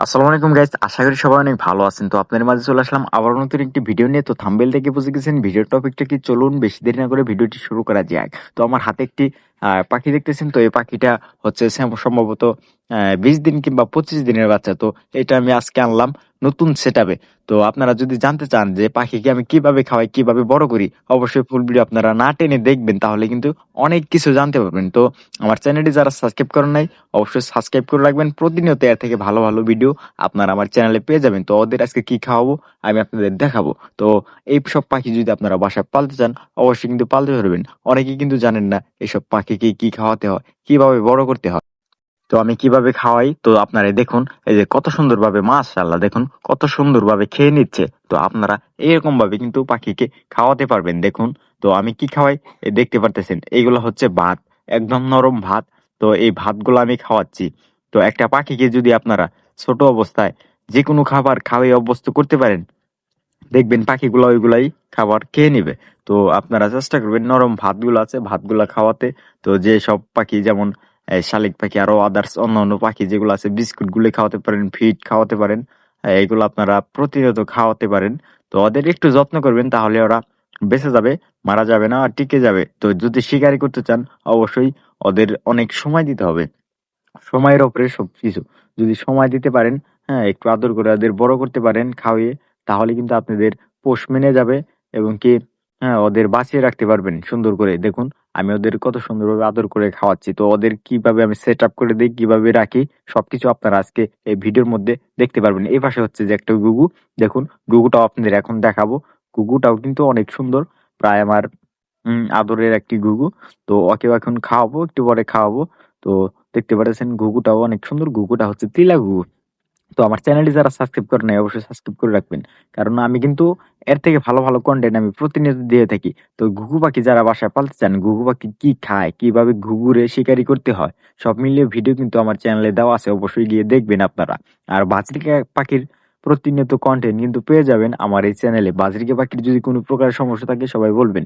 আসসালামু আলাইকুম গাইস আশা করি সবাই অনেক ভালো আছেন। তো আপনাদের মাঝে চলে আসলাম আবার নতুন একটি ভিডিও নিয়ে। তো থাম্বেল থেকে বুঝে গেছেন ভিডিওর টপিকটা কি? চলুন বেশি দেরি না করে ভিডিওটি শুরু করা যাক। তো আমার হাতে একটি পাখি দেখতেছেন। তো এই পাখিটা হচ্ছে সম- সম্ভবত বিশ দিন কিংবা পঁচিশ দিনের বাচ্চা। তো এটা আমি আজকে আনলাম। নতুন সেটআপে। তো আপনারা যদি জানতে চান যে পাখিকে আমি কীভাবে খাওয়াই, কীভাবে বড় করি, অবশ্যই ফুল ভিডিও আপনারা না টেনে দেখবেন, তাহলে কিন্তু অনেক কিছু জানতে পারবেন। তো আমার চ্যানেলটি যারা সাবস্ক্রাইব করেন নাই, অবশ্যই সাবস্ক্রাইব করে রাখবেন। প্রতিনিয়ত এর থেকে ভালো ভালো ভিডিও আপনারা আমার চ্যানেলে পেয়ে যাবেন। তো ওদের আজকে কি খাওয়াবো, আমি আপনাদের দেখাবো। তো এই সব পাখি যদি আপনারা বাসায় পালতে চান, অবশ্যই কিন্তু পালতে পারবেন। অনেকেই কিন্তু জানেন না এইসব পাখিকে কি খাওয়াতে হয়, কীভাবে বড় করতে হয়। তো আমি কীভাবে খাওয়াই? তো আপনারা দেখুন, এই যে কত সুন্দরভাবে, মাশাআল্লাহ, দেখুন, কত সুন্দরভাবে খেয়ে নিচ্ছে। তো আপনারা এরকম ভাবে কিন্তু পাখিকে খাওয়াতে পারবেন, দেখুন। তো আমি কি খাওয়াই? দেখতে পারতেছেন, এইগুলো হচ্ছে ভাত, একদম নরম ভাত। তো এই ভাতগুলো আমি খাওয়াচ্ছি। তো একটা পাখিকে যদি আপনারা ছোট অবস্থায় যে কোনো খাবার খাওয়াই অভ্যস্ত করতে পারেন, দেখবেন পাখিগুলো ওইগুলাই খাবার খেয়ে নিবে। তো আপনারা চেষ্টা করবেন, নরম ভাতগুলো আছে, ভাতগুলা খাওয়াতে। তো যে সব পাখি, যেমন শালিক পাখি আরও আদার্স অন্য অন্য পাখি যেগুলো আছে বিস্কুটগুলো খাওয়াতে পারেন ফিড খাওয়াতে পারেন এগুলো আপনারা প্রতিনিয়ত খাওয়াতে পারেন। তো ওদের একটু যত্ন করবেন, তাহলে ওরা বেঁচে যাবে, মারা যাবে না, আর টিকে যাবে। তো যদি শিকারি করতে চান, অবশ্যই ওদের অনেক সময় দিতে হবে। সময়ের ওপরে সবকিছু যদি সময় দিতে পারেন হ্যাঁ একটু আদর করে ওদের বড় করতে পারেন, খাওয়িয়ে, তাহলে কিন্তু আপনাদের পোষ মেনে যাবে এবং কি হ্যাঁ ওদের বাঁচিয়ে রাখতে পারবেন সুন্দর করে। দেখুন আমি ওদের কত সুন্দরভাবে আদর করে খাওয়াচ্ছি। তো ওদের কীভাবে আমি সেট আপ করে দিই, কীভাবে রাখি, সবকিছু আপনারা আজকে এই ভিডিওর মধ্যে দেখতে পারবেন। এই পাশে হচ্ছে যে একটা গুগু। দেখুন, গুগুটাও আপনাদের এখন দেখাবো। গুগুটাও কিন্তু অনেক সুন্দর। প্রায় আমার আদরের একটি গুগু। তো ওকেও এখন খাওয়াবো, একটু পরে খাওয়াবো। তো দেখতে পাচ্ছেন ঘুঘুটাও অনেক সুন্দর। ঘুঘুটা হচ্ছে তিলা ঘুঘু তো আমার চ্যানেলটি যারা সাবস্ক্রাইব করে নাই, অবশ্যই সাবস্ক্রাইব করে রাখবেন। কারণ আমি কিন্তু এর থেকে ভালো ভালো কন্টেন্ট আমি প্রতিনিয়ত দিয়ে থাকি। তো ঘুঘু পাখি যারা বাসায় পালতে চান, ঘুঘু পাখি কি খায়, কীভাবে ঘুঘুরে শিকারি করতে হয়, সব মিলিয়ে ভিডিও কিন্তু আমার চ্যানেলে দেওয়া আছে, অবশ্যই গিয়ে দেখবেন আপনারা। আর বাজরিকা পাখির প্রতিনিয়ত কন্টেন্ট কিন্তু পেয়ে যাবেন আমার এই চ্যানেলে বাজরিকা পাখির যদি কোনো প্রকার সমস্যা থাকে, সবাই বলবেন।